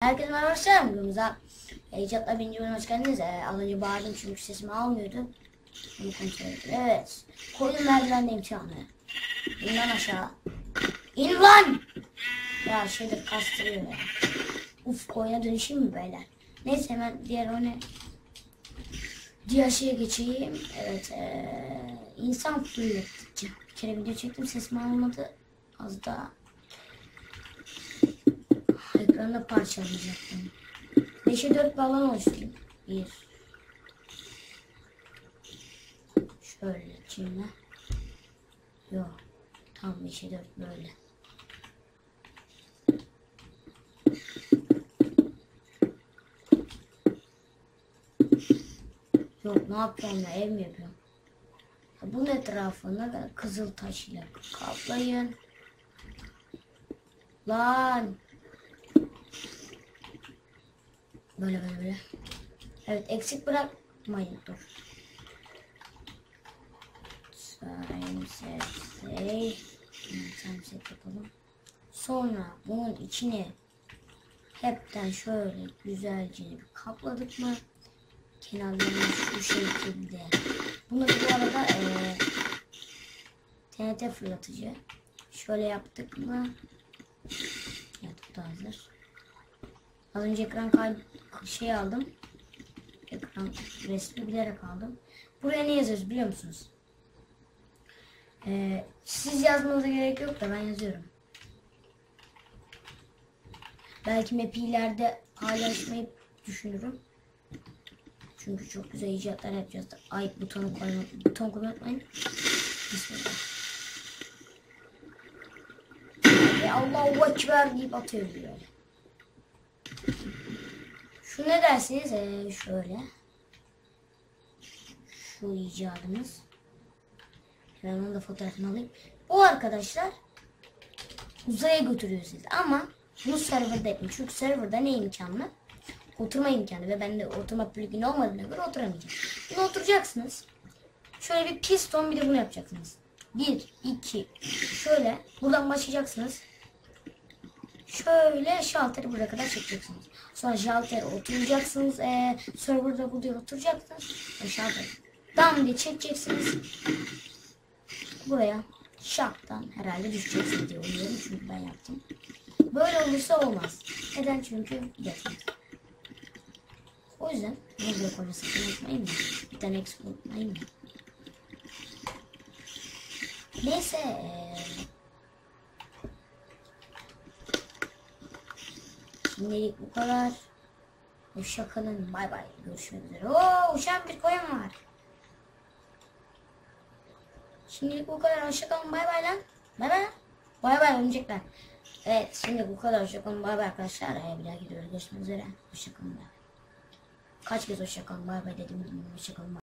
Herkese merhaba arkadaşlar. Bugünümüze Ecat'la birinci hoş geldiniz. Ee, az önce bağırdım çünkü sesimi almıyordu. Evet. Koydum merdivendeyim şu anda. İn lan aşağı. İn lan! Ya şeydir kastırıyor ya. Uf koyuna dönüşeyim mi beyler? Neyse hemen diğer oyunu diğer şeye geçeyim. Evet. Ee, insan fırlatıcı. Bir kere video çektim sesim almadı. Az daha Ekranda parçalayacaktım. 5'e 4 balon oluşturdum. 1 Şöyle içinde. Yok. Tam 5'e 4 böyle. Yok ne yapıyorum ya ev mi yapıyorum? Ya Bunun etrafını da kızıl taş ile kaplayın. Lan. Böyle böyle böyle. Evet eksik bırakmayın. Dur. Time set. Time set yapalım. Sonra bunun içine hepten şöyle güzelce bir kapladık mı? Kenarlarını şu şekilde. Bunu bu arada eee TNT fırlatıcı. Şöyle yaptık mı? Evet bu da hazır. Az önce ekran kay şey aldım. Ekran resmi bilerek aldım. Buraya ne yazıyoruz biliyor musunuz? Ee, siz yazmanıza gerek yok da ben yazıyorum. Belki map'i ileride paylaşmayı düşünürüm. Çünkü çok güzel icatlar yapacağız. da. Ay butonu koyma, buton koymayı unutmayın. Bismillah. Ve Allahu Ekber deyip atıyoruz böyle. Şu ne dersiniz? Ee, şöyle. Şu icadımız. Ben onun da fotoğrafını alayım. Bu arkadaşlar uzaya götürüyor sizi. Ama bu serverda yapın. Çünkü serverda ne imkanlı? Oturma imkanı ve ben de oturma plugin olmadığına göre oturamayacağım. Bunu oturacaksınız. Şöyle bir piston bir de bunu yapacaksınız. Bir, iki, şöyle buradan başlayacaksınız. Şöyle şalteri buraya kadar çekeceksiniz. Sonra şalteri oturacaksınız. Ee, serverda buraya oturacaksınız. Ve şalteri dam diye çekeceksiniz. Buraya şaptan herhalde düşeceksiniz diye umuyorum. Çünkü ben yaptım. Böyle olursa olmaz. Neden? Çünkü yetmez. O yüzden blok orası unutmayın mı? Bir tane eksik unutmayın mı? Neyse. ee, Şimdilik bu kadar. Hoşçakalın. Bay bay. Görüşmek üzere. Oo uçan bir koyun var. Şimdilik bu kadar. Hoşçakalın. Bay bay lan. Bay bay. Bay bay örümcekler. Evet şimdi bu kadar. Hoşçakalın. Bay bay arkadaşlar. Ee, bir daha gidiyoruz. Görüşmek üzere. Hoşçakalın. Bay bay. Kaç kez hoşçakalın. Bay bay dedim. Hoşçakalın. Bay.